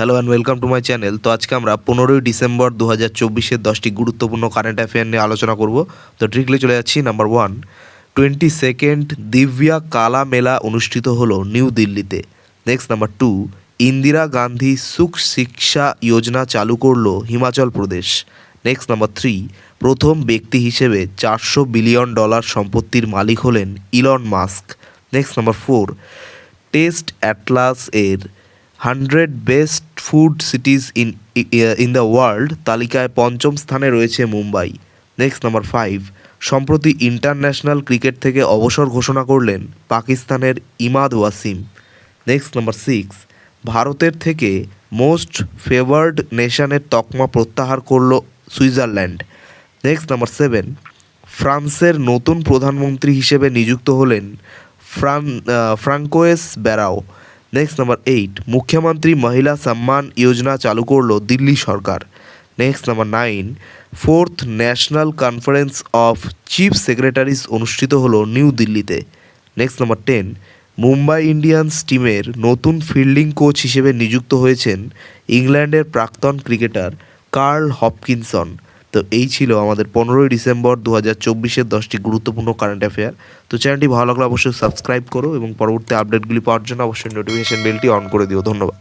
Hello and welcome to my channel তো আজকে আমরা পনেরোই ডিসেম্বর দু হাজার চব্বিশের দশটি গুরুত্বপূর্ণ কারেন্ট অ্যাফেয়ার নিয়ে আলোচনা করব। তো ট্রিকলি চলে যাচ্ছি number one twenty second Divya Kala Mela অনুষ্ঠিত হলো নিউ দিল্লিতে। Next number two Indira Gandhi Sukh Shiksha Yojana চালু করল Himachal Pradesh. Next number three প্রথম ব্যক্তি হিসেবে চারশো বিলিয়ন ডলার সম্পত্তির মালিক হলেন Elon Musk next number four taste atlas এর hundred best food cities in in the world তালিকায় পঞ্চম স্থানে রয়েছে মুম্বাই। নেক্সট নাম্বার ফাইভ সম্প্রতি ইন্টারন্যাশনাল ক্রিকেট থেকে অবসর ঘোষণা করলেন পাকিস্তানের Imad Wasim. Next number six ভারতের থেকে মোস্ট ফেভার্ড নেশনের তকমা প্রত্যাহার করল সুইজারল্যান্ড। নেক্সট নাম্বার সেভেন ফ্রান্সের নতুন প্রধানমন্ত্রী হিসেবে নিযুক্ত হলেন Fran François Bayrou. Next number eight Mukhyamantri Mahila Samman Yojana চালু করল দিল্লি সরকার। Next number nine fourth national conference of chief secretaries অনুষ্ঠিত হলো নিউ দিল্লিতে next number ten Mumbai Indians টিমের নতুন ফিল্ডিং কোচ হিসেবে নিযুক্ত হয়েছেন ইংল্যান্ডের প্রাক্তন ক্রিকেটার কার্ল হপকিনসন তো এই ছিল আমাদের পনেরোই ডিসেম্বর দু হাজার চব্বিশের দশটি গুরুত্বপূর্ণ কারেন্ট অ্যাফেয়ার তো চ্যানেলটি ভালো লাগলে অবশ্যই সাবস্ক্রাইব করো এবং পরবর্তী আপডেটগুলি পাওয়ার জন্য অবশ্যই নোটিফিকেশন বেলটি অন করে দিও। ধন্যবাদ।